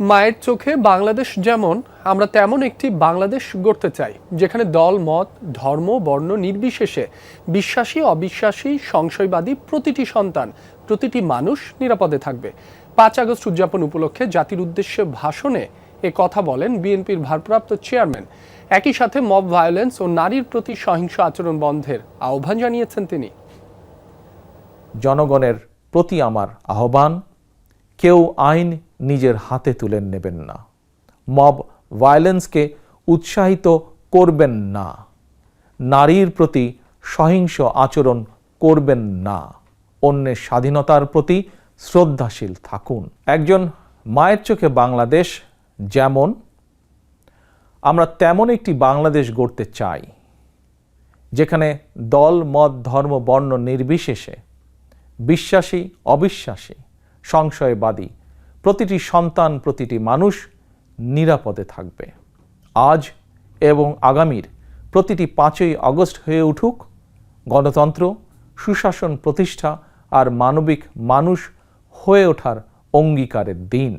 মায়ের চোখে বাংলাদেশ যেমন, আমরা তেমন একটি বাংলাদেশ গড়তে চাই, যেখানে দল, মত, ধর্ম, বর্ণ নির্বিশেষে বিশ্বাসী, অবিশ্বাসী, সংশয়বাদী প্রতিটি সন্তান, প্রতিটি মানুষ নিরাপদে থাকবে। পাঁচ আগস্ট উদযাপন উপলক্ষে জাতির উদ্দেশ্যে ভাষণে এ কথা বলেন বিএনপির ভারপ্রাপ্ত চেয়ারম্যান। একই সাথে মব ভায়োলেন্স ও নারীর প্রতি সহিংস আচরণ বন্ধের আহ্বান জানিয়েছেন তিনি। জনগণের প্রতি আমার আহ্বান কেউ আইন নিজের হাতে তুলে নেবেন না। মব ভায়োলেন্সকে উৎসাহিত করবেন না। নারীর প্রতি সহিংস আচরণ করবেন না। অন্যের স্বাধীনতার প্রতি শ্রদ্ধাশীল থাকুন। একজন মায়ের চোখে বাংলাদেশ যেমন, আমরা তেমন একটি বাংলাদেশ গড়তে চাই, যেখানে দল, মত, ধর্ম, বর্ণ নির্বিশেষে বিশ্বাসী, অবিশ্বাসী সংশয়বাদী। প্রতিটি সন্তান, প্রতিটি মানুষ নিরাপদে থাকবে। আজ এবং আগামীর প্রতিটি পাঁচই আগস্ট হয়ে উঠুক, গণতন্ত্র, সুশাসন প্রতিষ্ঠা আর মানবিক মানুষ হয়ে ওঠার অঙ্গীকারের দিন।